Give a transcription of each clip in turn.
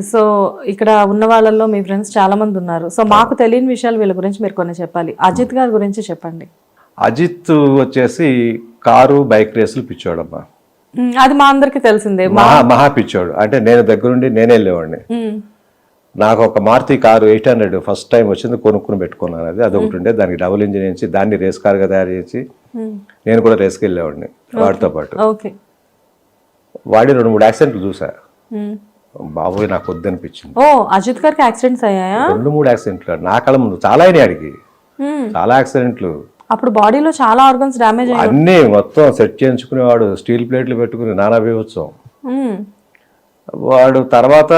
So ఇక్కడ ఉన్న వాళ్ళల్లో మీ ఫ్రెండ్స్ చాలా మంది ఉన్నారు. సో మాకు తెలియని విషయాలు వీళ్ళ గురించి మీరు కొన్ని చెప్పాలి. అజిత్ గారి గురించి చెప్పండి. అజిత్ వచ్చేసి కారు బైక్ రేసులు పిచ్చోడమ్మా. అది మా అందరికి తెలిసిందే. మహా మహా పిచ్చోడు. అంటే నేను దగ్గరుండి నేనే వెళ్ళేవాడిని నాకు ఒక Maruti car eight hundred first time వచ్చింది కొనుక్కుని పెట్టుకున్నాను అది. అది ఒకటి ఉండే దానికి డబుల్ ఇంజిన్ వేసి దాన్ని రేస్ కార్గా తయారు చేసి నేను కూడా రేస్కి వెళ్ళేవాడిని వాడితో పాటు. ఓకే. వాడి రెండు మూడు యాక్సిడెంట్లు చూసా. బాబోయ్ నాకు వద్దనిపించింది. ఓ అజిత్ గారికి యాక్సిడెంట్స్ అయ్యాయా? రెండు మూడు యాక్సిడెంట్లు నా కళ్ళ ముందు చాలా అయినాయి అడిగి మ్, చాలా యాక్సిడెంట్లు. అప్పుడు బాడీలో చాలా ఆర్గన్స్ డ్యామేజ్ అయ్యాయి. అన్నీ మొత్తం సెట్ చేయించుకునేవాడు స్టీల్ ప్లేట్లు పెట్టుకుని నానా బీవత్సవం మ్, వాడు తర్వాత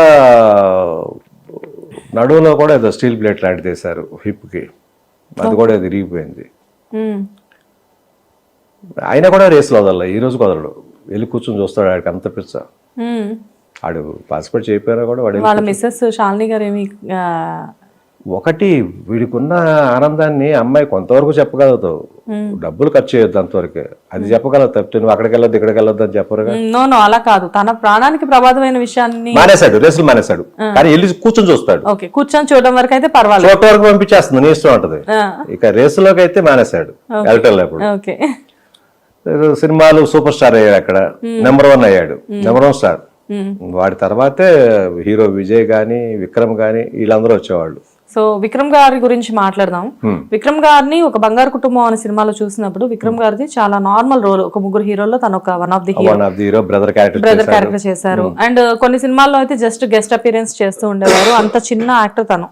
నడువులో కూడా ఏదో స్టీల్ ప్లేట్ లాంటిది వేశారు హిప్కి. అది కూడా విరిగిపోయింది మ్. ఆయన కూడా రేసులో వదలలే ఈ రోజు వదలడు. వెళ్ళి కూర్చొని చూస్తాడు ఆడికి అంత పిచ్చ. ఆడు పాస్పోర్ట్ చేయకపోయినా కూడా వాడు వెళ్ళి- మిస్సెస్ శాలిని గారు ఏమి ఒకటి వీడికున్న ఆనందాన్ని అమ్మాయి కొంతవరకు చెప్పగలుగుతావు డబ్బులు ఖర్చు చేయొద్దు అంతవరకు. అది చెప్పగలవు తప్పితే నువ్వు అక్కడికి వెళ్ళొద్దు ఇక్కడికి వెళ్ళొద్దు అని నో నో అలా కాదు. తన ప్రాణానికి ప్రమాదమైన విషయాన్ని మానేశాడు రేసులు మానేశాడు. కానీ వెళ్ళి కూర్చొని చూస్తాడు. ఓకే కూర్చొని చూడడం వరకు అయితే పర్వాలేదు. చోట వరకు పంపించేస్తుంది నీ ఇష్టం ఉంటది. ఇక రేసులోకి అయితే మానేశాడు వెళ్ళటం సినిమాలు సూపర్ స్టార్ అయ్యాడు అక్కడ. నెంబర్ వన్ అయ్యాడు. Number one star. వాడి తర్వాతే హీరో విజయ్ గాని విక్రమ్ గాని వీళ్ళందరూ వచ్చేవాళ్ళు. సో విక్రమ్ గారి గురించి మాట్లాడదాం. విక్రమ్ గారిని ఒక బంగారు కుటుంబం అనే సినిమాలో చూసినప్పుడు విక్రమ్ గారిది చాలా నార్మల్ రోల్. ఒక ముగ్గురు హీరోల్లో తను ఒక one of the hero brother character brother character చేశారు. అండ్ కొన్ని సినిమాల్లో అయితే జస్ట్ గెస్ట్ అపీరెన్స్ చేస్తూ ఉండేవారు. అంత చిన్న యాక్టర్ తను.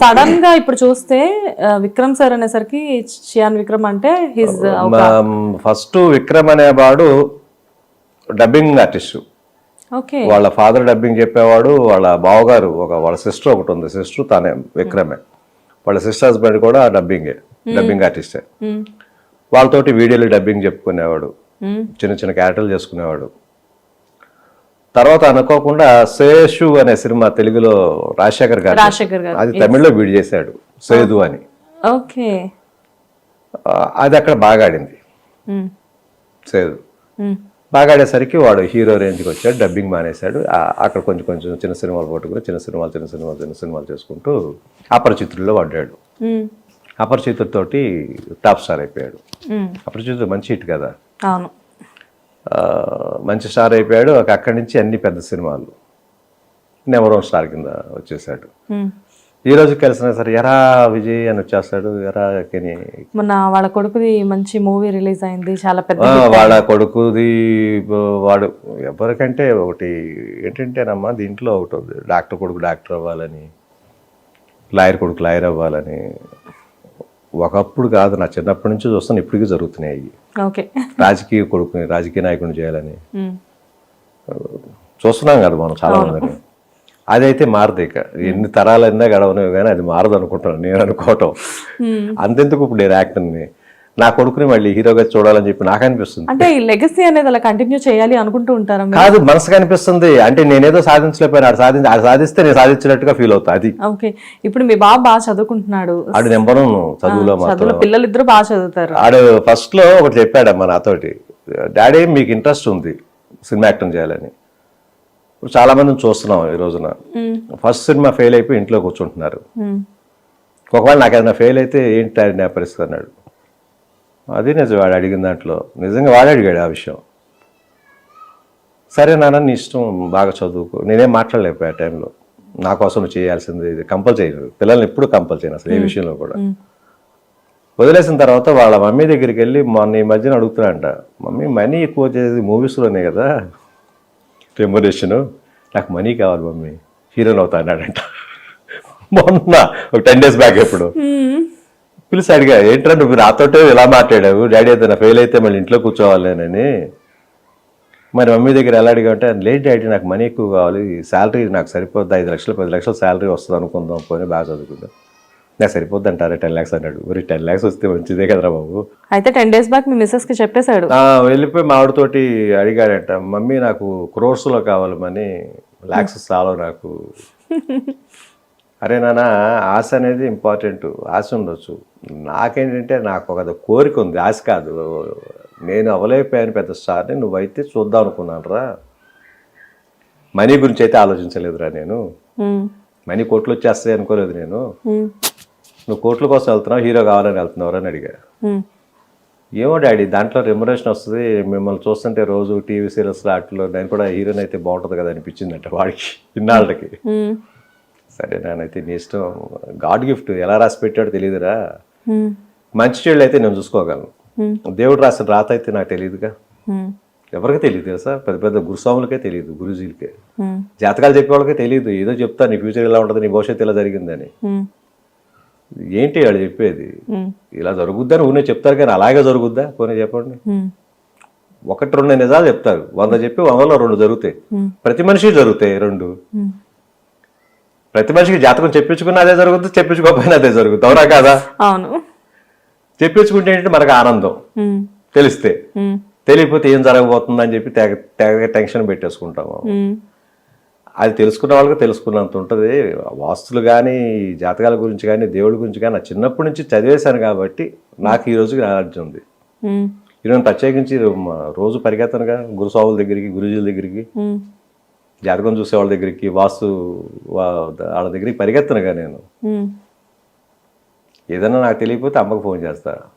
సడన్గా ఇప్పుడు చూస్తే ఆ, విక్రమ్ సార్ అనేసరికి చియాన్ విక్రమ్ అంటే హిజ్ ఫస్ట్ విక్రమ్ అనేవాడు డబ్బింగ్ ఆర్టిస్ట్ వాళ్ళ ఫాదర్ డబ్బింగ్ చెప్పేవాడు వాళ్ళ బావగారు ఒక వాళ్ళ సిస్టర్ ఒకటి ఉంది. సిస్టర్ తనే విక్రమే. వాళ్ళ సిస్టర్ హస్బెండ్ కూడా డబ్బింగే డబ్బింగ్ ఆర్టిస్టే. వాళ్ళతోటి వీడియోలు డబ్బింగ్ చెప్పుకునేవాడు. చిన్న చిన్న క్యారెక్టర్లు చేసుకునేవాడు. తర్వాత అనుకోకుండా శేషు అనే సినిమా తెలుగులో రాజశేఖర్ గారు. అది తమిళ్ళో వీడి చేశాడు సేదు అని. ఓకే అది అక్కడ బాగా ఆడింది. సేదు. బాగా ఆడేసరికి వాడు హీరో రేంజ్కి వచ్చాడు డబ్బింగ్ మానేశాడు. అక్కడ కొంచెం కొంచెం చిన్న సినిమాలు పట్టుకుని చిన్న సినిమాలు చిన్న సినిమాలు చిన్న సినిమాలు చేసుకుంటూ అపరిచితుల్లో పడ్డాడు మ్, అపరిచితుడితోటి టాప్ స్టార్ అయిపోయాడు. అపరిచితుడు మంచి హిట్ కదా? అవును. మంచి స్టార్ అయిపోయాడు. అక్కడి నుంచి అన్ని పెద్ద సినిమాలు నెంబర్ వన్ స్టార్ కింద వచ్చేసాడు. ఈ రోజు కలిసిన సరే ఎరా విజయ్ అని వచ్చేస్తాడు ఎరా కెని. మొన్న వాళ్ళ కొడుకుది మంచి మూవీ రిలీజ్ అయింది చాలా పెద్ద వాళ్ళ కొడుకుది వాడు ఎవరికంటే ఒకటి ఏంటంటేనమ్మా దీంట్లో ఒకటి డాక్టర్ కొడుకు డాక్టర్ అవ్వాలని లాయర్ కొడుకు లాయర్ అవ్వాలని. ఒకప్పుడు కాదు నా చిన్నప్పటి నుంచి చూస్తాను ఇప్పటికీ జరుగుతున్నాయి ఓకే. రాజకీయ కొడుకుని రాజకీయ నాయకుని చేయాలని. చూస్తున్నాం కదా మనం చాలా మందిని. అదైతే మారదు ఇక. ఎన్ని తరాలైనా గడవనివి కానీ అది మారదు అనుకుంటాను నేను అనుకోవటం. అంతెందుకు ఇప్పుడు నేను యాక్టర్ని నా? కొడుకుని మళ్ళీ హీరోగా చూడాలని చెప్పి నాకు అనిపిస్తుంది. అంటే ఈ లెగసీ అనేది అలా కంటిన్యూ చేయాలి అనుకుంటూ ఉంటారా? కాదు మనసుకు అనిపిస్తుంది. అంటే నేనేదో సాధించలేకపోయినా సాధించి ఆడు సాధిస్తే నేను సాధించినట్టుగా ఫీల్ అవుతా అది. ఓకే. ఇప్పుడు మీ బాబు బాగా చదువుకుంటున్నాడు. ఆడు నెంబర్ చదువులో మాత్రం. చదువులో పిల్లలు ఇద్దరు బాగా చదువుతారు. ఆడు ఫస్ట్లో ఒకటి చెప్పాడమ్మా నాతోటి. డాడీ మీకు ఇంట్రెస్ట్ ఉంది. సినిమా యాక్టింగ్ చేయాలని. ఇప్పుడు చాలా మందిని చూస్తున్నాం ఈ రోజున. ఫస్ట్ సినిమా ఫెయిల్ అయిపోయి ఇంట్లో కూర్చుంటున్నారు. ఒకవేళ నాకు ఏదైనా ఫెయిల్ అయితే ఏంటి నా పరిస్థితి అన్నాడు. అది నిజం వాడు అడిగిన దాంట్లో. నిజంగా వాడు అడిగాడు ఆ విషయం. సరే నాన్న నీ ఇష్టం బాగా చదువుకో. నేనేం మాట్లాడలేకపోయా ఆ టైంలో. నా కోసం నువ్వు చేయాల్సింది ఇది. కంపల్ చేయను. పిల్లల్ని ఎప్పుడు కంపల్ చేయను అసలు ఏ విషయంలో కూడా. వదిలేసిన తర్వాత వాళ్ళ మమ్మీ దగ్గరికి వెళ్ళి మొన్న ఈ మధ్యన అడుగుతున్నాడంట మమ్మీ మనీ ఎక్కువ వచ్చేది మూవీస్లోనే కదా. రెమ్యునేషన్ నాకు మనీ కావాలి మమ్మీ. హీరోని అవుతా అన్నాడంట మొన్న ఒక టెన్ డేస్ బ్యాక్ ఎప్పుడు. పిలిచి అడిగా ఏంట్రా నువ్వు నాతోటే ఇలా మాట్లాడావు? డాడీ ఏదైనా ఫెయిల్ అయితే మళ్ళీ ఇంట్లో కూర్చోవాలేనని మరి మమ్మీ దగ్గర ఎలా అడిగా అంటే లేదు డాడీ నాకు మనీ ఎక్కువ కావాలి. శాలరీ నాకు సరిపోద్ది? ఐదు లక్షలు పది లక్షలు శాలరీ వస్తుంది అనుకుందాం పోనీ బాగా చదువుకుందాం. నాకు సరిపోద్ది అంటారా టెన్ ల్యాక్స్ అన్నాడు. మరి టెన్ ల్యాక్స్ వస్తే మంచిదే కదరా బాబు. అయితే టెన్ డేస్ బ్యాక్ మీ మిస్సెస్కి చెప్పేశాడు వెళ్ళిపోయి మా ఆవిడతోటి అడిగాడంట మమ్మీ నాకు క్రోర్స్లో కావాలి మనీ ల్యాక్స్ చాలా నాకు. అరే నాన్న ఆశ అనేది ఇంపార్టెంట్ ఆశ ఉండొచ్చు. నాకేంటంటే నాకు ఒక కోరిక ఉంది ఆశ కాదు. నేను అవలేకపోయాను పెద్ద స్టార్ని నువ్వైతే చూద్దాం అనుకున్నాను రా మనీ గురించి అయితే ఆలోచించలేదురా నేను. మనీ కోట్లు వచ్చేస్తాయి అనుకోలేదు నేను. నువ్వు కోట్ల కోసం వెళ్తున్నావు? హీరో కావాలని వెళ్తున్నావు? అని అడిగా. ఏమో డాడీ దాంట్లో రెమ్యురేషన్ వస్తుంది. మిమ్మల్ని చూస్తుంటే రోజు టీవీ సీరియల్స్ వాటిలో నేను కూడా హీరోయిన్ అయితే బాగుంటుంది కదా అనిపించిందంట వాడికి ఇన్నాళ్ళకి. సరే నానైతే నీ ఇష్టం. గాడ్ గిఫ్ట్ ఎలా రాసి పెట్టాడో తెలియదురా మంచి చెడులు అయితే నేను చూసుకోగలను. దేవుడు రాసిన రాత అయితే నాకు తెలియదుగా ఎవరికి తెలియదు తెలుసా? పెద్ద పెద్ద గురుస్వాములకే తెలియదు గురుజీలకే. జాతకాలు చెప్పే వాళ్ళకే తెలియదు ఏదో చెప్తా నీ ఫ్యూచర్ ఇలా ఉంటుంది నీ భవిష్యత్తు ఇలా జరిగిందని. ఏంటి వాడు చెప్పేది? ఇలా జరుగుద్దని ఊనే చెప్తారు కానీ అలాగే జరుగుద్దా? పోనీ చెప్పండి. ఒకటి రెండు నిజాలు చెప్తారు. వంద చెప్పి వందలో రెండు జరుగుతాయి. ప్రతి మనిషి జరుగుతాయి రెండు. ప్రతి మనిషికి జాతకం చెప్పించుకున్న అదే జరుగుతుంది చెప్పించుకోకపోయినా అదే జరుగుతుంది అవునా కాదా? అవును. చెప్పించుకుంటే ఏంటంటే మనకు ఆనందం. తెలిస్తే. తెలియకపోతే ఏం జరగబోతుంది అని చెప్పి తెగ తెగ టెన్షన్ పెట్టేసుకుంటాము అది తెలుసుకున్న వాళ్ళకి తెలుసుకున్నంత ఉంటుంది. వాస్తులు కానీ జాతకాల గురించి కానీ దేవుడి గురించి కానీ నా చిన్నప్పటి నుంచి చదివేశాను కాబట్టి నాకు ఈ రోజుకి నాలెడ్జ్ ఉంది. ఈరోజు ప్రత్యేకించి రోజు పరిగెత్తనుగా గురుస్వాముల దగ్గరికి గురుజీల దగ్గరికి జాతకం చూసే వాళ్ళ దగ్గరికి వాస్తు వాళ్ళ దగ్గరికి పరిగెత్తనుగా నేను. ఏదైనా నాకు తెలియకపోతే అమ్మకు ఫోన్ చేస్తా.